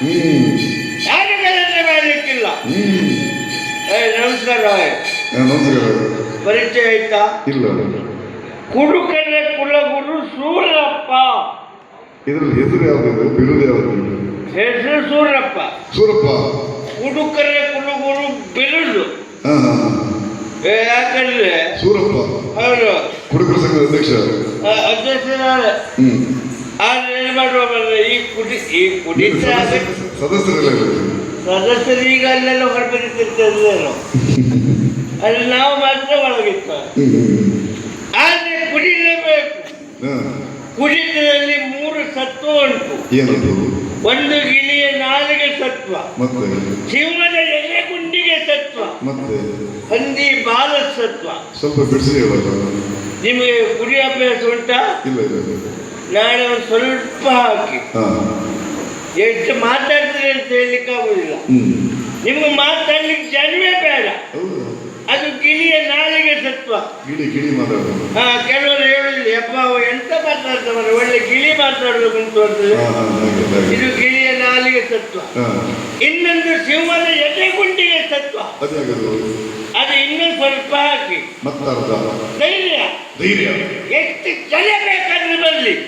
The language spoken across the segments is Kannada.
ಯಾರು ಗಲಾಟೆ ಮಾಡಲಿಕ್ಕಿಲ್ಲ. ಏ ನಮಸ್ಕಾರ ಪರಿಚಯ ಆಯ್ತಾ? ಇಲ್ಲ ಕುಡುಕನ ಕುಲಗುರು ಸೂರಪ್ಪ. ಇದ್ರ ಹೆಸರು ಯಾವ್ದು? ಬಿರುದು ಯಾವ್ದು? ಹೆಸರು ಸೂರಪ್ಪ. ಸೂರಪ್ಪ. ಕುಡುಕರ ಕುಲಗುರು ಬಿರುದು. ಯಾಕಂದ್ರೆ? ಸೂರಪ್ಪ. ಹೌದು. ಕುಡುಕರ ಸಂಘದ ಅಧ್ಯಕ್ಷ ಅಧ್ಯಕ್ಷ ಏನ್ ಮಾಡುವ ಈ ಕುಡಿ ಈ ಸದಸ್ಯ- ಸದಸ್ಯರೆಲ್ಲ ಇದ್ದಾರೆ. ಸದಸ್ಯರು ಈಗ ಅಲ್ಲೆಲ್ಲ ಹೊರಬರಿತಿರ್ತೇನೋ ಅಲ್ಲಿ ನಾವು ಮಾತ್ರ ಒಳಗಿತ್ತ ಆದರೆ ಕುಡಿಲೇಬೇಕು. ಕುಡಿತದಲ್ಲಿ ಮೂರು ಸತ್ವ ಉಂಟು. ಒಂದು ಗಿಳಿಯ ನಾಲಿಗೆ ಸತ್ವ. ಮತ್ತೆ? ಸಿಂಹದ ಎಲೆ ಗುಂಡಿಗೆ ಸತ್ವ. ಮತ್ತೆ? ಹಂದಿ ಬಾಲ ಸತ್ವ. ಸ್ವಲ್ಪ ಬಿಡಿಸಿ ನಿಮಗೆ ಕುಡಿ ಅಭ್ಯಾಸ ಉಂಟಾ? ಇಲ್ಲ. ನಾಳೆ ಒಂದು ಸ್ವಲ್ಪ ಹಾಕಿ. ಎಷ್ಟು ಮಾತಾಡ್ತೀರಿ ಅಂತ ಹೇಳಲಿಕ್ಕೆ ಆಗುದಿಲ್ಲ. ನಿಮ್ಗೆ ಮಾತಾಡ್ಲಿಕ್ಕೆ ಜನ್ಮೇ ಬೇಡ. ಅದು ಗಿಳಿಯ ನಾಲಿಗೆ ಸತ್ವ. ಮಾತಾಡೋದು ಹಾ ಕೆಲವರು ಹೇಳುದಿಲ್ಲ ಯಪ್ಪ ಎಂತ ಮಾತಾಡ್ತಾವ ಒಳ್ಳೆ ಗಿಳಿ ಮಾತಾಡಬೇಕು ಅಂತ. ಇದು ಗಿಳಿಯ ನಾಲಿಗೆ ತತ್ವ ಇನ್ನೊಂದು ಸಿಂಹದ ಎದೆ ಗುಂಡಿಗೆ ತತ್ವ ಅದು ಇನ್ನೂ ಸ್ವಲ್ಪ ಹಾಕಿ. ಧೈರ್ಯ. ಧೈರ್ಯ. ಎಷ್ಟು ಜನ ಬೇಕಾದ್ರೆ ಬರಲಿ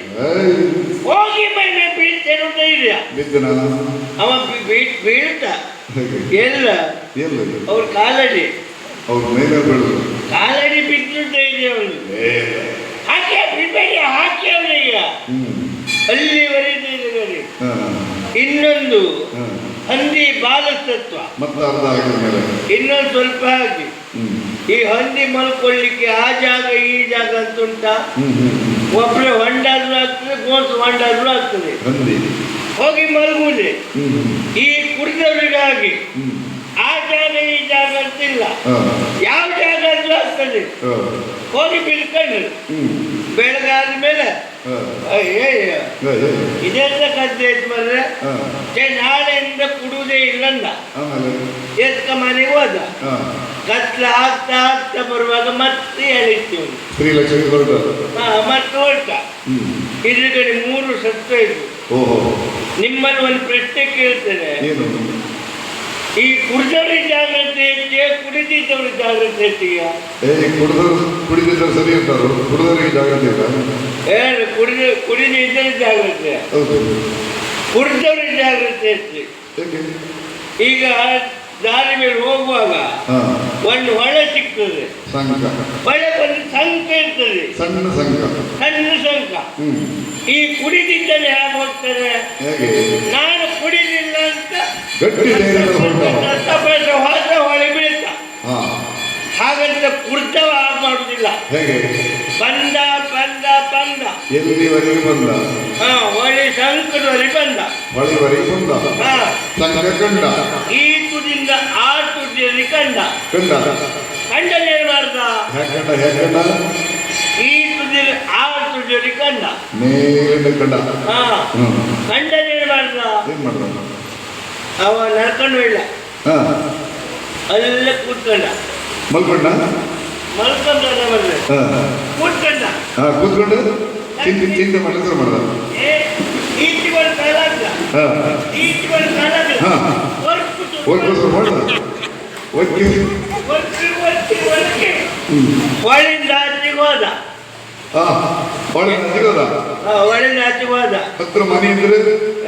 ಹೋಗಿ ಮೇಲೆ ಬೀಳ್ತೇನೆ ಧೈರ್ಯ. ಅವ ಬೀಳ್ತ ಬೀಳ್- ಬೀಳ್ತಾ. ಎಲ್ಲ. ಅವ್ರ ಕಾಲಡಿ. ಅವ್ರ ಮೇಲೆ ಬೆಳೆದು ಕಾಲಡಿ ಬಿದ್ದು ಧೈರ್ಯ ಅವನು. ಹಾಕಿ ಪ್ರಿಪೇರಿ ಹಾಕಿ ಅವನಿಗೆ. ಅಲ್ಲಿವರೆಗೆ ಇನ್ನೊಂದು ಹಂದಿ ಬಾಲಸತ್ವ ಇನ್ನೊಂದು ಸ್ವಲ್ಪ ಆಗಿ. ಈ ಹಂದಿ ಮಲ್ಕೊಳ್ಳಿಕ್ಕೆ ಆ ಜಾಗ ಈ ಜಾಗ ಅಂತ ಉಂಟಾ ಒಬ್ಬರು ಹೊಂಡಾದ್ರೂ ಆಗ್ತದೆ ಗೋಸು ಹೊಂಡಾದ್ರೂ ಆಗ್ತದೆ. ಹೋಗಿ ಮಲಗುವುದೇ ಈ ಆ ಜಾಗ ಈ ಜಾಗ ಅಂತಿಲ್ಲ ಯಾವ ಜಾಗ ಆದ್ರೂ ಆಗ್ತದೆ ಹೋಗಿ ಬಿಲ್ಕೊಂಡ್ರು. ಹ್ಮ್. ಬೆಳಗಾದ ಮೇಲೆ. ಇದೆಲ್ಲ ಕದ್ದೆ ಛೆ, ನಾಳೆಯಿಂದ ಕುಡುವುದೇ ಇಲ್ಲಂದ. ಎದ್ಕ ಮನೆಗೆ ಹೋದ? ಕತ್ಲ ಆಗ್ತಾ ಆಗ್ತಾ ಬರುವಾಗ ಮತ್ತೆ ಹಾ ಮತ್ತೆ ಹೊರಟ. ಹ್ಮ್. ಎದುರುಗಡೆ ಮೂರು ಸತ್ವ ಓಹೋ. ನಿಮ್ಮಲ್ಲಿ ಒಂದು ಪ್ರಶ್ನೆ ಕೇಳ್ತೇನೆ. ಈ ಕುಡಿದವ್ರಿ ಜಾಗ್ರತೆ ಹೆಚ್ಚೆ ಕುಡಿದಿದ್ದವ್ರ ಜಾಗ್ರತೆ ಹೆಚ್ಚಿಗೆ ಏ ಕುಡಿದವರು ಸರಿ ಇರ್ತಾರೋ ಕುಡಿದವ್ರಿಗೆ ಜಾಗ್ರತೆ ಇಲ್ಲ. ಕುಡಿದ ಕುಡಿದಿದ್ದರೆ ಜಾಗ್ರತೆ. ಕುಡಿದವ್ರಿ ಜಾಗ್ರತೆ ಹೆಚ್ಚು ಈಗ ದಾರಿ ಮೇಲೆ ಹೋಗುವಾಗ ಒಂದು ಹೊಳೆ ಸಿಗ್ತದೆ. ಹೊಳೆ ಬಂದು ಸಂಕ ಇರ್ತದೆ. ಸಣ್ಣ ಸಂಕ. ಸಣ್ಣ ಸಂಕ. ಈ ಕುಡಿದಿದ್ದಲ್ಲಿ ಹೇಗೆ ಹೋಗ್ತಾರೆ ಹೇಗೆ? ನಾನು ಗಟ್ಟಿ ಧೈರ್ಯದ ಹೊರಟ ಹೊಳೆ ಬೀಳ್ತ. ಹಾಗಂತ ಕುರ್ದವ ಮಾಡುದಿಲ್ಲ. ಹೇಗೆ? ಬಂದ ಬಂದ ಬಂದ. ಎಲ್ಲಿವರೆಗೆ ಬಂದ? ಹೊಳೆ ಸಂಕಟದಲ್ಲಿ ಬಂದ. ಹೊಳೆವರೆಗೆ ಬಂದ ಕಂಡ ಈ ತುದಿಂದ ಆ ತುದಿಯಲ್ಲಿ ಕಂಡ. ಕಂಡ? ಕಂಡಲ್ಲಿ ಏನ್ ಮಾಡ್ದ? ಹೇಗಂಡ ಕಂಡ ಈ ತುದಿಯಲ್ಲಿ ಆ ತುದಿಯಲ್ಲಿ ಕಂಡ. ನೇರ ಕಂಡ. ಹಾ. ಹ್ಮ್. ಕಂಡಲ್ಲಿ ಏನ್ ಮಾಡ್ದ? ಏನ್ ಮಾಡ್ದ? ಅವ ನಡ್ಕೊಂಡು ಇಲ್ಲ ಹಾ. ಅಲ್ಲೇ ಕೂತ್ಕೊಂಡ. ಮಲ್ಕೊಂಡ? ಮಲ್ಕೊಂಡ ಬಂದ್ರೆ ಕೂತ್ಕೊಂಡ. ಹಾ ಕೂತ್ಕೊಂಡು ಚಿಂತೆ ಚಿಂತೆ ಮಾಡಿದ್ರೆ ಮಾಡ್ದ? ಈಚೆಗಳು ಕಾಲಾಗ್ಲ ಕಾಲಾಗ್ಲ ಓದ್ಕೋಸ್ಕರ ಮಾಡ್ದ ಓದ್ಕಿ ಹೊಳಿಂದ ಹೋದ. ಹಾ ಒಳ್ಳೆ ಸಿಗೋದ ಆ, ಹೊಳಿಂದ ಆಚೆಗೆ ಹೋದ ಹತ್ರ ಮನೆ ಇದ್ರೆ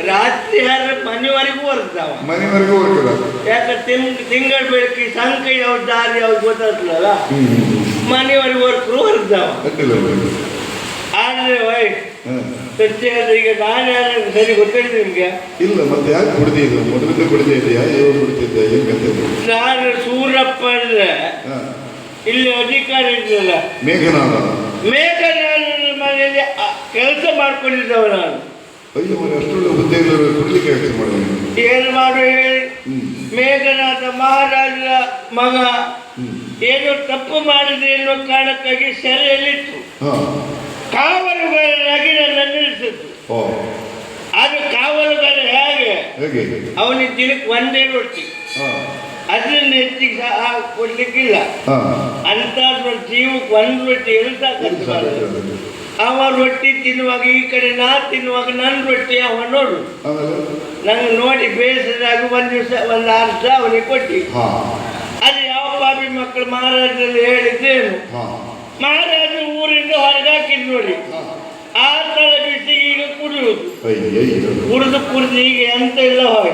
ರಾತ್ರಿ ಯಾರ ಮನೆವರೆಗೂ ಬರ್ತಾವ ಮನೆವರೆಗೂ ಬರ್ತದ ಯಾಕೆ ತಿಂಗ್ ತಿಂಗಳ ಬೆಳಕಿ ಸಂಕ ಯಾವ್ದು ದಾರಿ ಯಾವ್ದು ಗೊತ್ತಾಗ್ತದಲ್ಲ? ಮನೆವರೆಗೂ ಹೊರಕರು ಬರ್ತಾವ ಆದ್ರೆ ವೈ. ಸತ್ಯ ಈಗ ನಾನು ಯಾರು ಸರಿ ಗೊತ್ತಿಲ್ಲ ನಿಮ್ಗೆ? ಇಲ್ಲ ಮತ್ತೆ ಯಾಕೆ ಮೊದಲಿಂದ ಕುಡಿದೇ ಇದೆಯಾ ಇವಾಗ ಕುಡಿತಿದ್ದೆ? ಏನ್ ಕತೆ ನಾನು ಸೂರಪ್ಪ ಅಂದ್ರೆ. ಇಲ್ಲಿ ಅಧಿಕಾರಿ ಇದ್ದಲ್ಲ ಮೇಘನಾಥ ಮೇಘ ನಾನು ಮನೆಯಲ್ಲಿ ಕೆಲಸ ಮಾಡ್ಕೊಂಡಿದ್ದವ ನಾನು. ಅಯ್ಯೋ ಅಷ್ಟೊಳ್ಳೆ ಕುಡ್ಲಿಕ್ಕೆ ಏನು ಮಾಡು ಹೇಳಿ ಮೇಘನಾಥ ಮಹಾರಾಜರ ಮಗ. ಏನು ತಪ್ಪು ಮಾಡಿದೆ ಎನ್ನುವ ಕಾರಣಕ್ಕಾಗಿ ಸೆರೆಯಲ್ಲಿತ್ತು. ಕಾವಲುಗಾರರಾಗಿ ನನ್ನ ನಿಲ್ಲಿಸಿದ್ದು. ಅದು ಕಾವಲುಗಾರ ಹೇಗೆ? ಅವನಿಗೆ ದಿನಕ್ಕೆ ಒಂದೇ ರೊಟ್ಟಿ. ಅದರಿಂದ ಹೆಚ್ಚಿಗೆ ಸಹ ಕೊಡ್ಲಿಕ್ಕಿಲ್ಲ. ಅಂತ ಜೀವಕ್ಕೆ ಒಂದು ರೊಟ್ಟಿ ಎಲ್ಲ? ಅವ ರೊಟ್ಟಿ ತಿನ್ನುವಾಗ ಈ ಕಡೆ ನಾ ತಿನ್ನುವಾಗ ನನ್ನ ರೊಟ್ಟಿ ಅವ ನೋಡು. ನಂಗೆ ನೋಡಿ ಬೇಸರಾಗಿ ಒಂದು ದಿವಸ ಒಂದು ಅರ್ಧ ಅವನಿಗೆ ಕೊಟ್ಟಿ. ಅದು ಯಾವ ಬಾಬಿ ಮಕ್ಕಳು ಮಹಾರಾಜರಲ್ಲಿ ಹೇಳಿದ್ದೇನು? ಮಹಾರಾಜ ಊರಿಂದ ಹೊರಗಾಕಿದ್ ನೋಡಿ. ಆ ತರ ಬಿಸಿ ಈಗ ಕುಡಿಯುವುದು ಕುಡಿದು ಕುಡಿದು ಈಗ ಎಂತ ಇಲ್ಲ ಹೋಗಿ.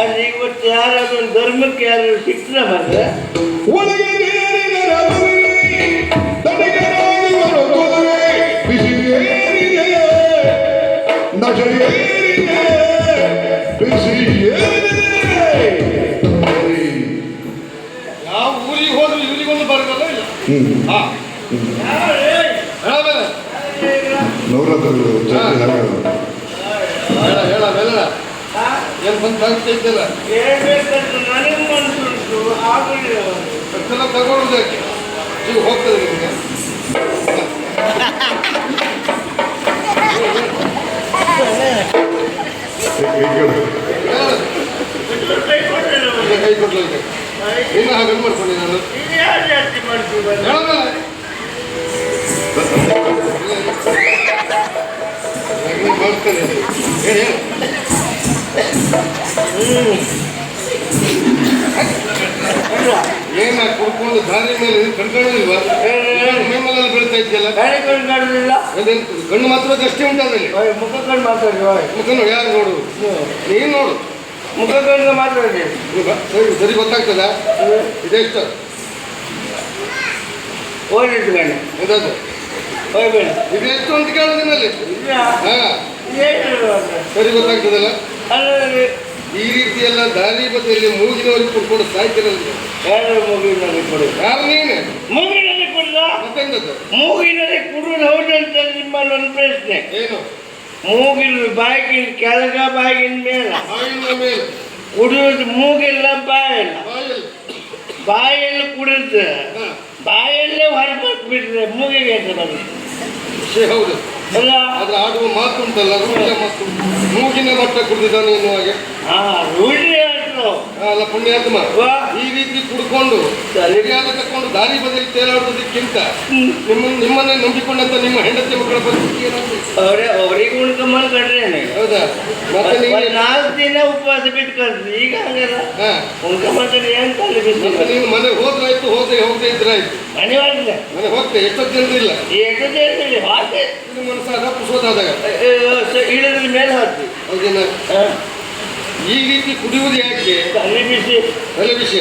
ಅದು ಇವತ್ತು ಯಾರಾದ್ರೂ ಧರ್ಮಕ್ಕೆ ಯಾರು ಸಿಕ್ಕಲ ಬಂದ್ರೆ ಯಾವ ಊರಿಗೆ ಹೋದ್ರು ಇವರಿಗೊಂದು ಬರಗಲ್ಲ ಇಲ್ಲ ಹಾಗಾದ್ರು. ಹೇಳ ಹೇಳ ಏನು ಬಂದು. ಅಷ್ಟೆಲ್ಲ ತಗೊಳ್ಳೋದಕ್ಕೆ ಈಗ ಹೋಗ್ತದೆ ನಿಮಗೆ ಕೈ ಇನ್ನು ಹಾಗೆ ಮಾಡ್ಕೊಂಡೆ ನಾನು ಹೇಳಲ್ಲ ಹೇಳಿ ಕುಡ್ಕೊಂಡು ದಾರಿ ಮೇಲೆ ಕಣ್ಕೊಳ್ಳೋದಿಲ್ವಾ ಮೇಮಲೆಲ್ಲ ಬೀಳ್ತಾ ಇದೆಯಲ್ಲ? ಗಾಡಿಗಳು ಕಾಣಲಿಲ್ಲ ಕಣ್ಣು ಮಾತ್ರ ದೃಷ್ಟಿ ಉಂಟು ಅದರಲ್ಲಿ. ಮುಖಗಳು ಮಾತಾಡಿ. ಮುಖ ನೋಡಿ ಯಾರು ನೋಡು? ನೀನು ನೋಡು. ಮುಖಗಳಿಂದ ಮಾತಾಡಿ ಇದು. ಬ- ಸರಿ ಸರಿ ಗೊತ್ತಾಗ್ತದ? ಇದೆಷ್ಟು ಓಡಿಟ್ಟು ಗಂಡ ಇದದು ಹೋಗ್ಬೇಡ ಇದೆಷ್ಟು ಅಂತ ಕೇಳೋದಿನಲ್ಲಿ ಹಾ. ಏನು ಸರಿ ಗೊತ್ತಾಗ್ತದಲ್ಲ? ಅಲ್ಲಲ್ಲಿ ಈ ರೀತಿ ಎಲ್ಲ ದಾರಿ ಬದಿಯಲ್ಲಿ ಮೂಗಿನವರಿಗೆ ಕುಡ್ಕೊಂಡು ಸಾಯ್ತಿರಲ್ಲ ಯಾರು ಮೂಗಿನಲ್ಲಿ ಕೊಡು? ಯಾರು ನೀನೆ? ಮೂಗಿನಲ್ಲಿ ಕುಡ್ದ? ಮತ್ತೆಂದದ್ದು ಮೂಗಿನಲ್ಲಿ ಕುಡಿದು ಹೌದಂತ ನಿಮ್ಮಲ್ಲಿ ಒಂದು ಪ್ರಶ್ನೆ. ಏನು? ಮೂಗಿನ ಬಾಯಿಗಿನ ಕೆಳಗ ಬಾಯಿಗಿನ ಮೇಲೆ. ಬಾಯಿನ ಮೇಲೆ. ಕುಡಿಯೋದು ಮೂಗಿಲ್ಲ ಬಾಯಿಲ್ಲ. ಬಾಯಲ್ಲಿ. ಕುಡಿದ್ರೆ ಬಾಯಲ್ಲೇ ಹೊರಬಿಟ್ಟು ಬಿಟ್ರೆ ಮೂಗಿಗೆ ಅಂತ ವಿಷಯ ಹೌದು. ಅಲ್ಲ. ಅದ್ರ ಆಡುವ ಮಾತು ಉಂಟಲ್ಲ ರೂಢಿಯ ಮಾತು ಮೂಗಿನ ಮಟ್ಟ ಕುಡಿದಿದ್ದಾನೆ ಎನ್ನುವ ಹಾಗೆ. ಆ ರೂಢಿ ಅಲ್ಲ ಪುಣ್ಯಾತ್ಮ. ಈ ರೀತಿ ಕುಡ್ಕೊಂಡು ಸರಿ. ಸರಿಯಾದ ತಕೊಂಡು ದಾರಿ ಬದಲಿ ತೇಲಾಡುವುದಕ್ಕಿಂತ ನಿಮ್ಮ ನಿಮ್ಮನ್ನೇ ನಂಬಿಕೊಂಡಂತ ನಿಮ್ಮ ಹೆಂಡತಿ ಮಕ್ಕಳ ಪರಿಸ್ಥಿತಿ ಅವರೇ ಅವರಿಗೆ ಉಣ್ಕೊಂಬಂದು ಕಂಡ್ರೇನೆ ಹೌದಾ? ಮತ್ತೆ ಒಂದು ನಾಲ್ಕು ದಿನ ಉಪವಾಸ ಬಿಟ್ಟು ಕಳ್ಸಿ ಈಗ ಹಂಗಲ್ಲ. ಹಾ. ಉಣ್ಕೊಂಬಂದ್ರೆ ಏನು ಮತ್ತೆ ನೀನು ಮನೆ ಹೋದ್ರಾಯ್ತು ಹೋದ್ರೆ ಹೋಗದೆ ಇದ್ರಾಯ್ತು ಮನೆ ಮಾಡಿಲ್ಲ ಮನೆ ಹೋಗ್ತೆ ಎಷ್ಟೊತ್ತು ಜನರಿಲ್ಲ ಎಷ್ಟು ನಿಮ್ಮ ಹಾಕಿ ಇದು ಮನಸ್ಸಾದ ಕುಸೋದಾದಾಗ ಇಳಿದ್ರ ಮೇಲೆ ಹಾಕ್ತಿ. ಹೌದೇನ? ಈ ರೀತಿ ಕುಡಿಯುವುದು ಯಾಕೆ? ತಲೆ ಬಿಸಿ ತಲೆ ಬಿಸಿ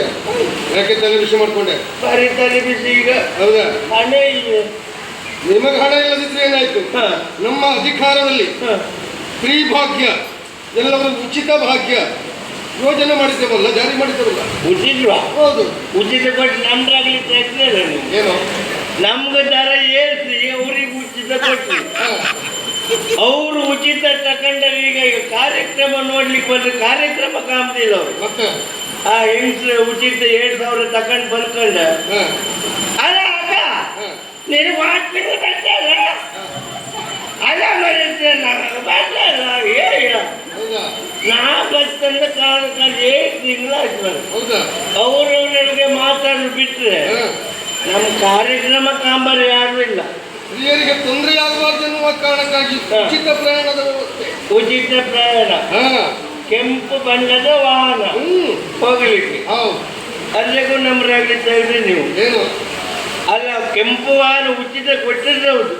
ಯಾಕೆ ತಲೆ ಬಿಸಿ ಮಾಡ್ಕೊಂಡೆ? ಬರೀ ತಲೆ ಬಿಸಿ ಈಗ. ಹೌದಾ? ಹಣ ಇದೆ. ನಿಮಗೆ ಹಣ ಇಲ್ಲದಿದ್ರೆ ಏನಾಯ್ತು? ನಮ್ಮ ಅಧಿಕಾರದಲ್ಲಿ ಫ್ರೀ ಭಾಗ್ಯ ಎಲ್ಲರೂ ಉಚಿತ ಭಾಗ್ಯ ಯೋಜನೆ ಮಾಡಿದ್ದೇವಲ್ಲ ಜಾರಿ ಮಾಡಿದ್ದೇವಲ್ಲ? ಉಚಿತ ಹೌದು. ಉಚಿತ ಕೊಟ್ಟು ನಮ್ದಾಗ್ಲಿ ಏನು? ನಮ್ಗೆ ದರ ಏರಿಸಿ ಅವ್ರಿಗೆ ಉಚಿತ ಕೊಟ್ಟು ಅವರು ಉಚಿತ ತಕೊಂಡರೆ ಈಗ ಕಾರ್ಯಕ್ರಮ ನೋಡ್ಲಿಕ್ಕೆ ಬಂದ್ರೆ ಕಾರ್ಯಕ್ರಮ ಕಾಮ್ದಿಲ್ಲ ಅವರು ಆ ಹೆಂಗ್ಸ್ರು ಉಚಿತ ಏಳು ಸಾವಿರ ತಕೊಂಡ್ ಬರ್ಕೊಂಡ. ಅಲ್ಲ ಅಕ್ಕ ನೀನು ಮಾಡ್ತೀನಿ ಬರ್ತಾರ ಅಲ್ಲ ಬರುತ್ತೆ ಏ ಹೌದಾ? ನಾ ಬರ್ತಂದ ಕಾಲ ಕಾಲ ಏಳು ತಿಂಗಳ ಅವ್ರವ್ರಿಗೆ ಮಾತಾಡಿ ಬಿಟ್ರೆ ನಮ್ ನಮ್ಮ ಕಾರ್ಯಕ್ರಮ ಕಾಂಬರ್ ಯಾರು ಇಲ್ಲ. ಸ್ತ್ರೀಯರಿಗೆ ತೊಂದರೆ ಆಗಬಾರ್ದು ಎನ್ನುವ ಕಾರಣಕ್ಕಾಗಿ ಉಚಿತ ಪ್ರಯಾಣದ ವ್ಯವಸ್ಥೆ. ಉಚಿತ ಪ್ರಯಾಣ. ಹಾ. ಕೆಂಪು ಬಣ್ಣದ ವಾಹನ. ಹೋಗಲಿಕ್ಕೆ. ಹೌದು. ಅಲ್ಲಿಗೂ ನಮ್ಮರಾಗ್ಲಿ ತೆಗೆದ್ರಿ ನೀವು. ಏನು? ಅಲ್ಲ ಕೆಂಪು ವಾಹನ ಉಚಿತ ಕೊಟ್ಟಿದ್ರೆ ಹೌದು.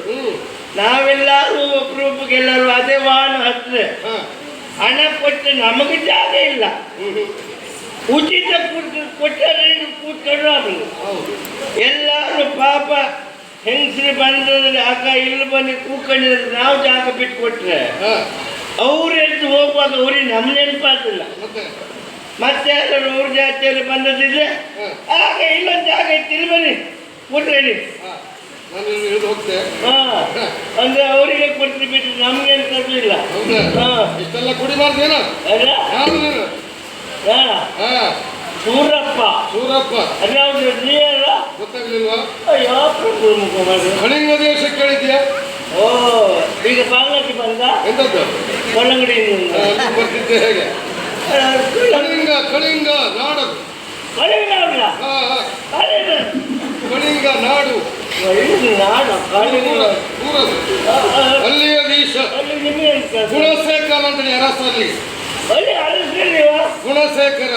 ನಾವೆಲ್ಲರೂ ಒಬ್ರೊಬ್ಬಗೆಲ್ಲರೂ ಅದೇ ವಾಹನ ಹತ್ತಿರ. ಹಾ. ಹಣ ಕೊಟ್ಟು ನಮಗೆ ಜಾಗ ಇಲ್ಲ. ಉಚಿತ ಕೊಟ್ಟರೆ ಕೂತ್ಕೊಂಡು ಅದು ಎಲ್ಲರೂ ಪಾಪ ಹೆಂಗಸರು ಬಂದ್ರೆ ಅಕ್ಕ ಇಲ್ಲಿ ಬಂದು ಕೂಕೊಂಡಿದ್ರೆ ನಾವು ಜಾಗ ಬಿಟ್ಟು ಕೊಟ್ರೆ ಅವ್ರು ಎದ್ದು ಹೋಗುವಾಗ ಅವ್ರಿಗೆ ನಮ್ಮ ನೆನಪಾತಿಲ್ಲ ಮತ್ತೆ? ಯಾರು ಅವ್ರ ಜಾತಿಯಲ್ಲಿ ಬಂದದಿದ್ರೆ ಆಗ ಇಲ್ಲೊಂದು ಜಾಗ ಐತಿ ಇಲ್ಲಿ ಬನ್ನಿ ಕೂತ್ಕೊಳ್ಳಿ ಅಂದ್ರೆ ಅವರಿಗೆ ಕೊಟ್ಟು ಬಿಟ್ಟು ನಮ್ಗೆ ಹಾ. ಇಷ್ಟೆಲ್ಲ ಕುಡಿಬಾರ್ದೇನ? ಅಲ್ಲ? ಸೂರಪ್ಪ ಸೂರಪ್ಪ ಅದ್ಯಾವ್ದು ನೀರ ಗೊತ್ತಾಗ್ಲಿಲ್ವಾ? ಅಯ್ಯೋ ಪ್ರಭು ಮುಖಮಾಡಿ ಕಳಿಂಗ ದೇಶ ಕೇಳಿದ್ಯಾ? ಓ ಈಗ ಬಾಗ್ಲಕ್ಕೆ ಬಂದ? ಎಂತದ್ದು? ಅಲ್ಲಿ ಬರ್ತಿದ್ದೆ ಹೇಗೆ? ಕಳಿಂಗ ಕಳಿಂಗ ನಾಡು. ಕಳಿಂಗ ಕಳಿಂಗ. ನಾಡು. ನಾಡು ಅಲ್ಲಿಯ ದೇಶ. ಗುಣಶೇಖರ ಅಂತ ಯರಸ ಅಲ್ಲಿ ಅಲ್ಲಿ ಅರಸು ನೀವು ಗುಣಶೇಖರ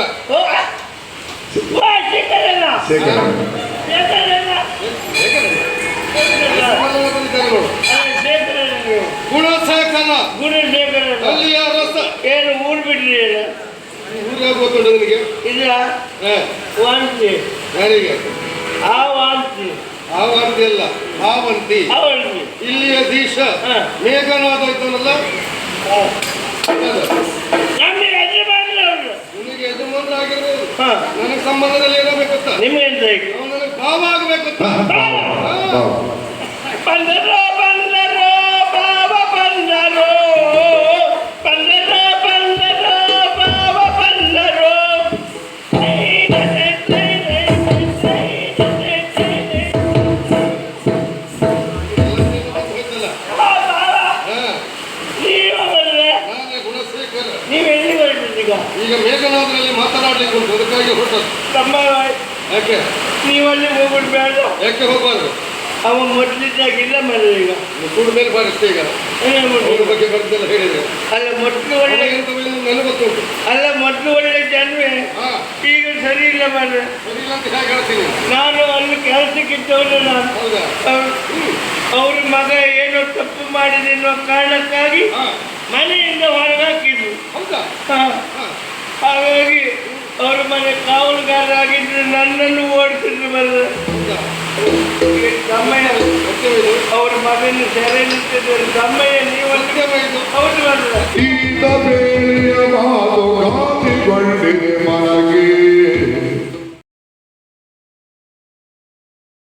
ಶೇಖರಣ್ಣ. ಶೇಖರ ಶೇಖರಣ್ಣ. ಶೇಖರಣ್ಣ. ಸಂಬಂಧವಾಗಿದ್ದಾರೆ ನೋಡು ಅಲ್ಲ, ಶೇಖರಣ್ಣ ನೀವು. ಗುಣಶೇಖರ ಗುಣಶೇಖರಣ್ಣ. ರಸ ಏನು ಊರು ಬಿಡ್ರಿ? ಊರಿಗೆ ಗೊತ್ತುಂಟು ನಿನಗೆ ಹಾ, ವಾಂತಿ ಯಾರಿಗೆ ಆ ವಾಂತಿ ಆ ಅಲ್ಲ ಆ ಅವಳಿಗೆ ಇಲ್ಲಿಯ ದೇಶ ಹಾ. ಮೇಘನಾದ ಇದ್ದಾನಲ್ಲ. ನಿನಗೆ ಯಜಮಾನರಾಗಿರ್ಬೋದು ಹಾ. ನನಗೆ ಸಂಬಂಧದಲ್ಲಿ ಏನಾಗಬೇಕಂತ ನಿಮ್ಗೆ ಎಂತ ಈಗ ಅವನು ನನಗೆ ಭಾವ ಆಗಬೇಕಂತ. ಬಂದರೋ ಬಂದರೋ ಬಂದರೋ ಬಂದರೋ. ಅವ ಮೊದಲಿದ್ದಾಗಿಲ್ಲ ಮರ ಈಗ. ಕೂಡ ಮೇಲೆ ಬರುತ್ತೆ ಈಗ. ಅವ್ರ? ಬಗ್ಗೆ ಬರ್ತಲ್ಲ ಹೇಳಿದ್ರೆ ಅಲ್ಲ ಮೊದಲು ಒಳ್ಳೆ ನನಗೆ ಗೊತ್ತುಂಟು ಅಲ್ಲ ಮೊದಲು ಒಳ್ಳೆ ಜನ್ಮೆ. ಈಗ ಸರಿ ಇಲ್ಲ ಹೇಳ್ತೀನಿ ನಾನು ಅಲ್ಲಿ ಕೆಲಸಕ್ಕಿದ್ದವನು ನಾನು ಅವ್ರ ಮಗ ಏನೋ ತಪ್ಪು ಮಾಡಿದೆ ಅನ್ನೋ ಕಾರಣಕ್ಕಾಗಿ ಮನೆಯಿಂದ ಹೊರಗಾಕಿದ್ರು. ಹೌದಾ? ಹಾ. ಹಾ. ಹಾಗಾಗಿ ಅವ್ರ ಮನೆ ಕಾವಲುಗಾರರಾಗಿದ್ರು ನನ್ನನ್ನು ಓಡಿಸಿದ್ರು ಬರ ಹೌದಾ? ತಮ್ಮಯ್ಯ ಅವ್ರ ಮಗನ ಸೆರೆ ನಿಂತಿದ್ದರು ತಮ್ಮಯ್ಯ ನೀವು ಒಂದು ಅವರು ಮಾಡಿದ